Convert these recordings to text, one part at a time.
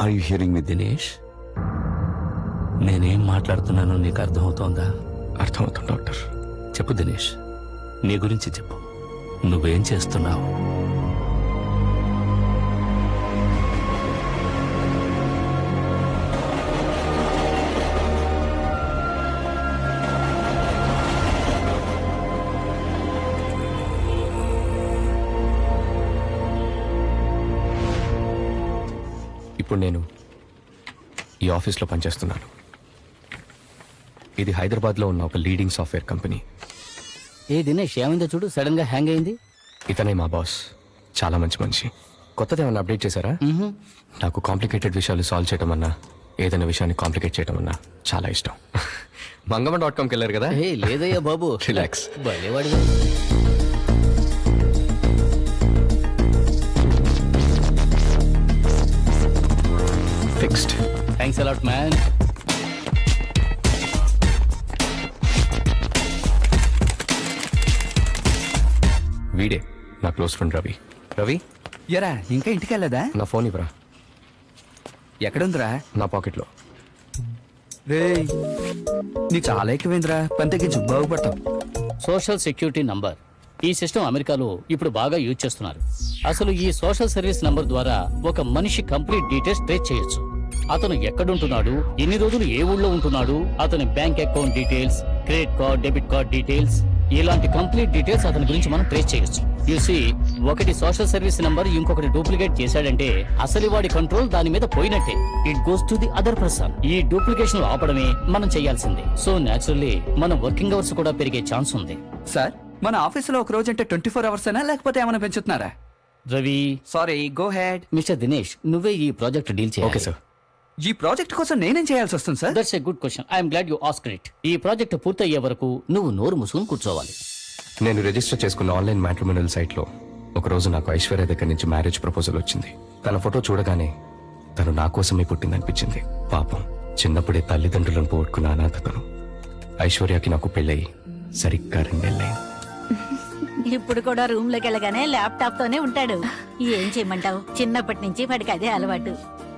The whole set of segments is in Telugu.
Are you hearing me Dinesh నేనేం మాట్లాడుతున్నానో నీకు అర్థమవుతోందా? అర్థమవుతుంది డాక్టర్. చెప్పు దినేష్ నీ గురించి చెప్పు. నువ్వేం చేస్తున్నావు? ఇప్పుడు నేను ఈ ఆఫీస్లో పనిచేస్తున్నాను. ఇది హైదరాబాద్లో ఉన్న ఒక లీడింగ్ సాఫ్ట్వేర్ కంపెనీ ఏ దినేష్ ఏమైందో చూడు సడన్గా హ్యాంగ్ అయింది. ఇతనే మా బాస్ చాలా మంచి మనిషి. కొత్తది ఏమైనా అప్డేట్ చేశారా? నాకు కాంప్లికేటెడ్ విషయాలు సాల్వ్ చేయడం అన్నా ఏదైనా విషయాన్ని కాంప్లికేట్ చేయడం అన్నా చాలా ఇష్టం. మంగమ్మ డాట్ కామ్కి వెళ్ళారు కదా? ఏ లేదయ్యా బాబు. రిలాక్స్ భలేవాడిగా థ్యాంక్స్ అలాట్ మ్యాన్ వీడే నా క్లోజ్ ఫ్రెండ్ రవి. రవి? ఎరా ఇంకా ఇంటికి వెళ్ళదా? నా ఫోన్ ఇవ్వరా? ఎక్కడుందిరా? నా పాకెట్లో. రే నీకు చాలా ఎక్కువైందిరా. పని తగ్గించు బాగుపడతావు సోషల్ సెక్యూరిటీ నంబర్. ఈ సిస్టమ్ అమెరికాలో ఇప్పుడు బాగా యూజ్ చేస్తున్నారు. అసలు ఈ సోషల్ సర్వీస్ నంబర్ ద్వారా ఒక మనిషి కంప్లీట్ డీటెయిల్స్ ట్రేస్ చేయొచ్చు. అతను ఎక్కడుంటున్నాడు? ఎన్ని రోజులు ఏ ఊళ్ళో ఉంటున్నాడు? అతని bank account details credit card debit card details ఇలాంటి కంప్లీట్ డీటెయిల్స్ అతని గురించి మనం ట్రేస్ చేయొచ్చు. యూసి ఒకటి సోషల్ సర్వీస్ నంబర్ ఇంకొకటి డూప్లికేట్ చేశాడంటే అసలు వాడి కంట్రోల్ దాని మీద పోయినట్టే. It goes to the other person ఈ డూప్లికేషన్ ఆపడమే మనం చేయాల్సింది. సో నేచురల్లీ మన వర్కింగ్ అవర్స్ కూడా పెరిగే ఛాన్స్ ఉంది. సార్ మన ఆఫీసులో ఒక రోజు అంటే ట్వంటీ ఫోర్ అవర్స్ అయినా లేకపోతే ఏమైనా పెంచుతున్నారా? Ravi sorry go ahead mister Dinesh నువ్వే ఈ ప్రాజెక్ట్ డీల్ చేయాలి. ఓకే సార్ ఈ ప్రాజెక్ట్ కోసం నేనేం చేయాల్సి వస్తుంది sir? That's a good question I'm glad you ask it ఈ ప్రాజెక్ట్ పూర్తయ్యే వరకు నువ్వు నోరు మూసుకుని కూర్చోవాలి. నేను రిజిస్టర్ చేసుకున్న ఆన్లైన్ మ్యాట్రిమోనల్ సైట్లో ఒక రోజు నాకు ఐశ్వర్య దగ్గర నుంచి మ్యారేజ్ ప్రపోజల్ వచ్చింది. తన ఫోటో చూడగానే తను నా కోసమే పుట్టిందనిపించింది. పాపం చిన్నప్పుడే తల్లిదండ్రులను పోగొట్టుకున్న అనాథ తను ఐశ్వర్యకి నాకు పెళ్ళయి సరిగ్గా రెండేళ్ళయింది. ఇప్పుడు కూడా రూమ్లోకి వెళ్ళగానే ల్యాప్టాప్ తోనే ఉంటాడు. ఏం చేయమంటావు? చిన్నప్పటి నుంచి వాడికి అదే అలవాటు.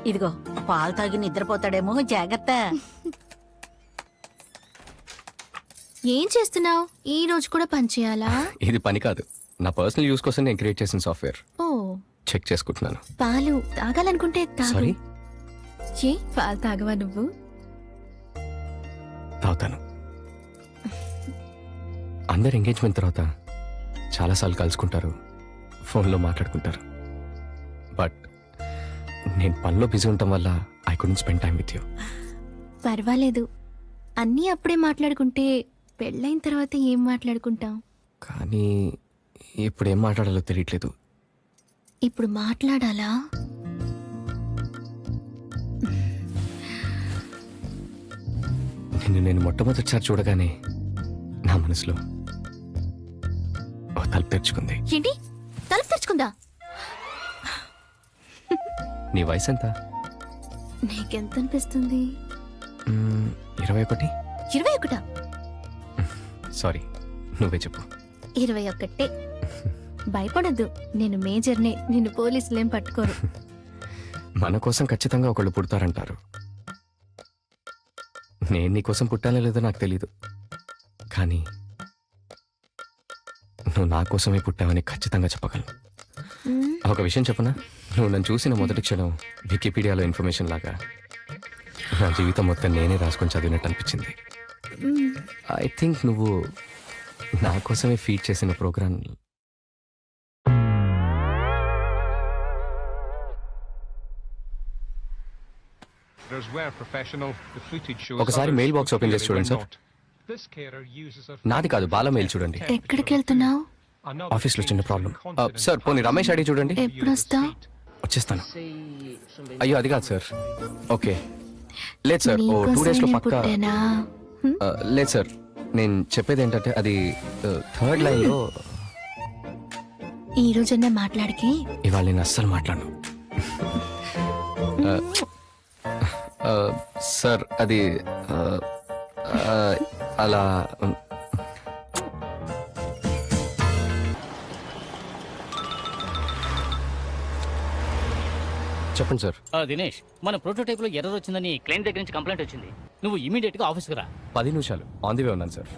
ఇదిగో పాలు తాగి నిద్రపోతాడేమో జాగ్రత్త. ఏం చేస్తున్నావు? ఈ రోజు కూడా పని చేయాలా? ఇది పని కాదు. నా పర్సనల్ యూస్ కోసం నేను క్రియేట్ చేసిన సాఫ్ట్వేర్. ఓ. చెక్ చేసుకుంటున్నాను. పాలు తాగాలనుకుంటే తాగు. సారీ ఏ పాలు తాగవా నువ్వు? తాగుతాను. అందరు ఎంగేజ్మెంట్ తర్వాత చాలాసార్లు కలుసుకుంటారు ఫోన్లో మాట్లాడుకుంటారు. బట్ నేను పనిలో బిజీ ఉండటం వల్ల I couldn't spend time with you పర్వాలేదు. అన్నీ అప్పుడే మాట్లాడుకుంటే పెళ్ళైన తర్వాత ఏం మాట్లాడుకుంటాం? కానీ ఇప్పుడు ఏం మాట్లాడాలో తెలియట్లేదు. ఇప్పుడు మాట్లాడాలా? నిన్ను నేను మొట్టమొదటిసారి చూడగానే నా మనసులో ఓ తలుపు తెరుచుకుంది. ఏంటి? తలుపు తెరుచుకుందా? నీ వయసు ఎంత నీకెంత అనిపిస్తుంది మ్మ్, ఇరవై ఒకటి ఇరవై ఒకటా సారీ నువ్వే చెప్పు. ఇరవై ఒకటే భయపడద్దు నేను మేజర్నే నిన్ను పోలీసులేం పట్టుకోరు. మన కోసం ఖచ్చితంగా ఒకళ్ళు పుడతారంటారు. నేను నీ కోసం పుట్టానో లేదో నాకు తెలీదు. కానీ నువ్వు నా కోసమే పుట్టావని ఖచ్చితంగా చెప్పగలను. మ్మ్. ఒక విషయం చెప్పనా? నువ్వు నన్ను చూసిన మొదటి క్షణం వికీపీడియాలో ఇన్ఫర్మేషన్ లాగా. నా జీవితం మొత్తం నేనే రాసుకొని చదివినట్టు అనిపించింది. ఐ థింక్ నువ్వు నా కోసమే ఫీడ్ చేసిన ప్రోగ్రామ్ ఒకసారి మెయిల్ బాక్స్ ఓపెన్ చేసి చూడండి సార్ నాది కాదు బాల మెయిల్ చూడండి. ఎక్కడికి వెళ్తున్నావు? ఆఫీస్లో చిన్న ప్రాబ్లం సార్ పోనీ రమేష్ అడిగి చూడండి. ఎప్పుడు వస్తావు వచ్చేస్తాను. అయ్యో అది కాదు సార్. ఓకే. లేదు సార్. ఓ టూ డేస్లో పక్కా పుట్టానా? ఆ, లేదు సార్. నేను చెప్పేది ఏంటంటే అది థర్డ్ లైన్లో ఈ రోజన్నా మాట్లాడికి? ఇవాళ నేను అస్సలు మాట్లాడను. ఆ, ఆ, సార్ అది ఆ, ఆ, అలా చెప్పండి సార్. ఆ, దినేష్ మన ప్రోటోటైప్లో ఎర్రర్ వచ్చిందని క్లయింట్ దగ్గర నుంచి కంప్లైంట్ వచ్చింది. నువ్వు ఇమీడియట్గా ఆఫీస్కి రా. పది నిమిషాలు. ఆన్ ది వే ఉన్నాను సార్.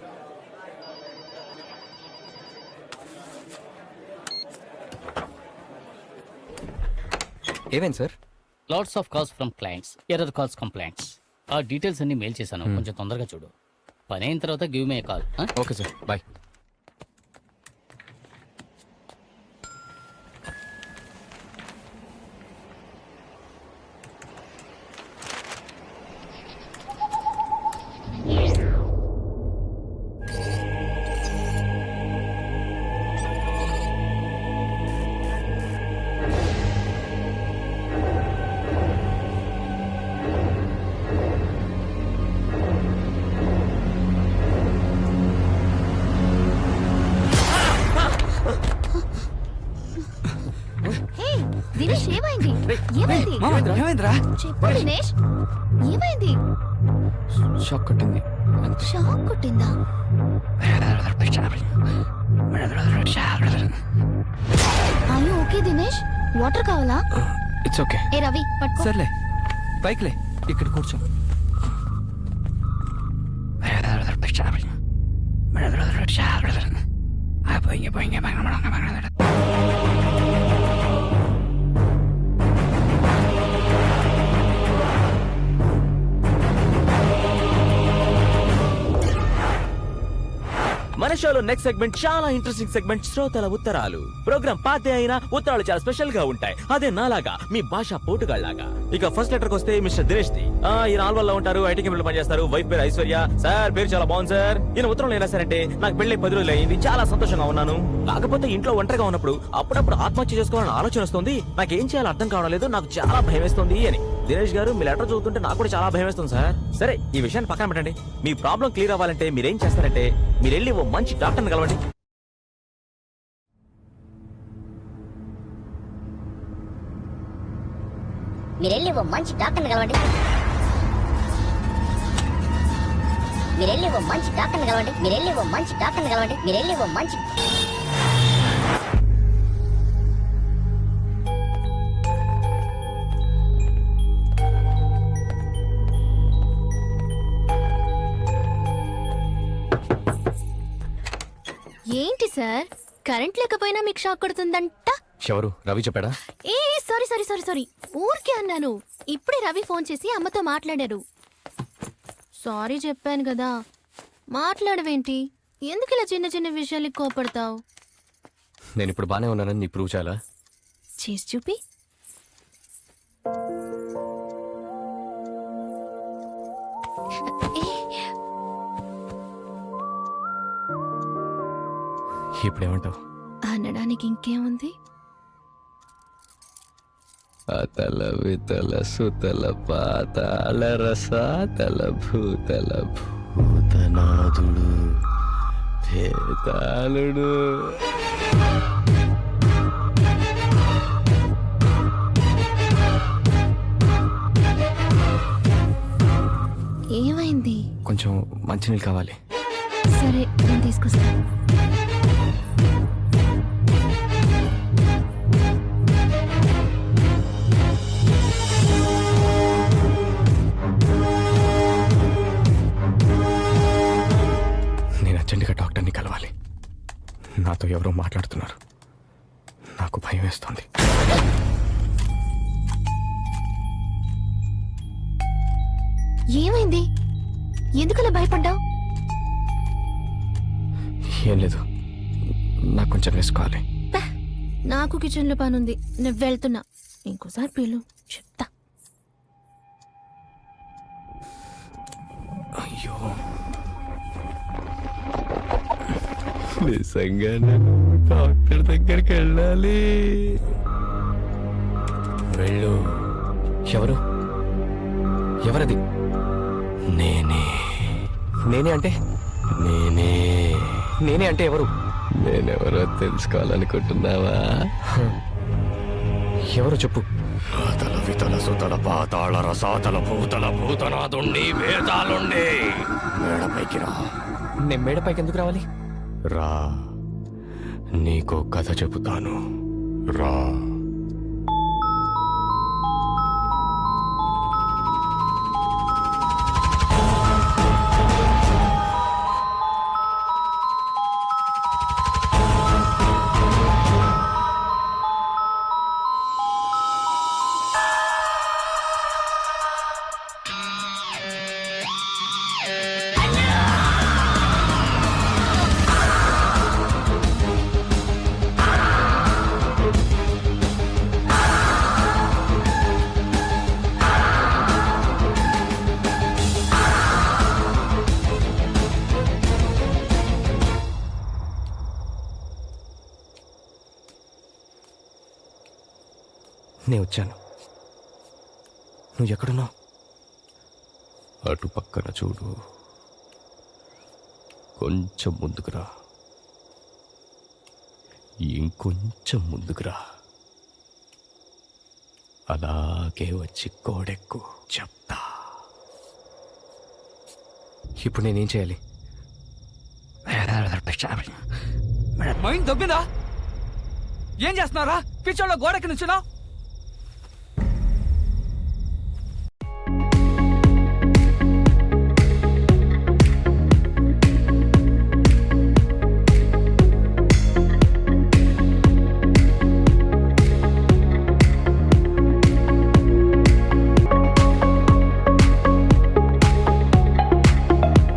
ఏమేం sir? Lots of calls from clients error calls complaints ఆ డీటెయిల్స్ అన్ని మెయిల్ చేశాను. కొంచెం తొందరగా చూడు. పని అయిన తర్వాత give me call okay sir bye ఏమైంది ఏమైందిరా చెప్పు దినేష్ ఏమైంది షాక్ కొట్టింది షాక్ కొట్టిందా అయ్యో ఓకే దినేష్ వాటర్ కావాలా ఇట్స్ ఓకే ఏ రవి పట్టుకో సర్లే పైకిలే ఇక్కడ కూర్చో మన షోలో నెక్స్ట్ సెగ్మెంట్ చాలా ఇంట్రెస్టింగ్ సెగ్మెంట్ శ్రోతల ఉత్తరాలు. ప్రోగ్రామ్ పాతే అయినా ఉత్తరాలు చాలా స్పెషల్గా ఉంటాయి. అదే నాలాగా మీ భాష పోటుగాళ్ళలాగా. ఇక ఫస్ట్ లెటర్ వస్తే మిస్టర్ దినేష్ ది. ఈయన ఆల్వల్లో ఉంటారు ఐటీ కంపెనీలో పనిచేస్తారు వైఫ్ పేరు ఐశ్వర్య. సార్ పేరు చాలా బాగుంది సార్. ఈయన ఉత్తరం ఏం రాశారంటే నాకు పెళ్ళి పది రోజులు అయింది చాలా సంతోషంగా ఉన్నాను. కాకపోతే ఇంట్లో ఒంటరిగా ఉన్నప్పుడు అప్పుడప్పుడు ఆత్మహత్య చేసుకోవాలని ఆలోచన వస్తుంది. నాకు ఏం చేయాలో అర్థం కావడం లేదు నాకు చాలా భయం వేస్తుంది అని. దినేష్ గారు మీ లెటర్ చదువుతుంటే నాకు కూడా చాలా భయం వేస్తుంది సార్. సరే ఈ విషయాన్ని పక్కన పెట్టండి. మీ ప్రాబ్లం క్లియర్ అవ్వాలంటే మీరేం చేస్తారంటే మీరు వెళ్ళి ఓ మంచి డాక్టర్ని కలవండి. మీరెళ్ళి ఓ మంచి డాక్టర్ని కలవండి. మీరెళ్ళి ఓ మంచి డాక్టర్ని కలవండి. మీరెళ్ళి ఓ మంచి డాక్టర్ని కలవండి. మీరెళ్ళి ఓ మంచి ఏంటి సార్? కరెంట్ లేకపోయినా మీకు షాక్ కొడుతుందంట? ఎవరు? రవి చెప్పాడా? ఏ సారీ సారీ సారీ సారీ. ఊరికే అన్నాను. ఇప్పుడే రవి ఫోన్ చేసి అమ్మతో మాట్లాడారు. సారీ చెప్పాను కదా. మాట్లాడవేంటి? ఎందుకు ఇలా చిన్న చిన్న విషయాలకి కోపడతావు? నేను ఇప్పుడు బానే ఉన్నానని నీ ప్రూవ్ చేయాలా? చేసి చూపి. ఇప్పుడేమంటావు? అనడానికి ఇంకేముంది? అతల వితల సుతల పాతాళ రసాతల భూతల భూతనాథుడు. భేతాళుడు. ఏమైంది? కొంచెం మంచినీళ్ళు కావాలి. సరే నేను తీసుకొస్తాను. ఎవరో మాట్లాడుతున్నారు. నాకు భయం వేస్తుంది. ఏమైంది? ఎందుకలా భయపడ్డావు? ఏం లేదు. నాకు కొంచెం వేసుకోవాలి నాకు కిచెన్లో పనుంది. నేను వెళ్తున్నా. ఇంకోసారి పిలు చెప్తా. నిజంగా నేను డాక్టర్ దగ్గరికి వెళ్ళాలి. వెళ్ళు. ఎవరు? ఎవరది? నేనే. నేనే అంటే? నేనే. నేనే అంటే ఎవరు? నేనెవరో తెలుసుకోవాలనుకుంటున్నావా? ఎవరు చెప్పు? తల వితల సుతల పాతాళ రసాతల భూతల భూతనాథుండి వేదాలుండి మేడపైకి రా. నేను మేడపైకి ఎందుకు రావాలి? రా నీకో కథ చెబుతాను. రా. నేను వచ్చాను. నువ్వు ఎక్కడున్నావు అటు పక్కన చూడు. కొంచెం ముందుకురా ఇంకొంచెం ముందుకురా అలాగే వచ్చి కోడెక్కు చెప్తా. ఇప్పుడు నేనేం చేయాలి? మైండ్ దొబ్బిందా? ఏం చేస్తున్నారా పిచ్చోళ్ళ గోడకి నుంచున్నావు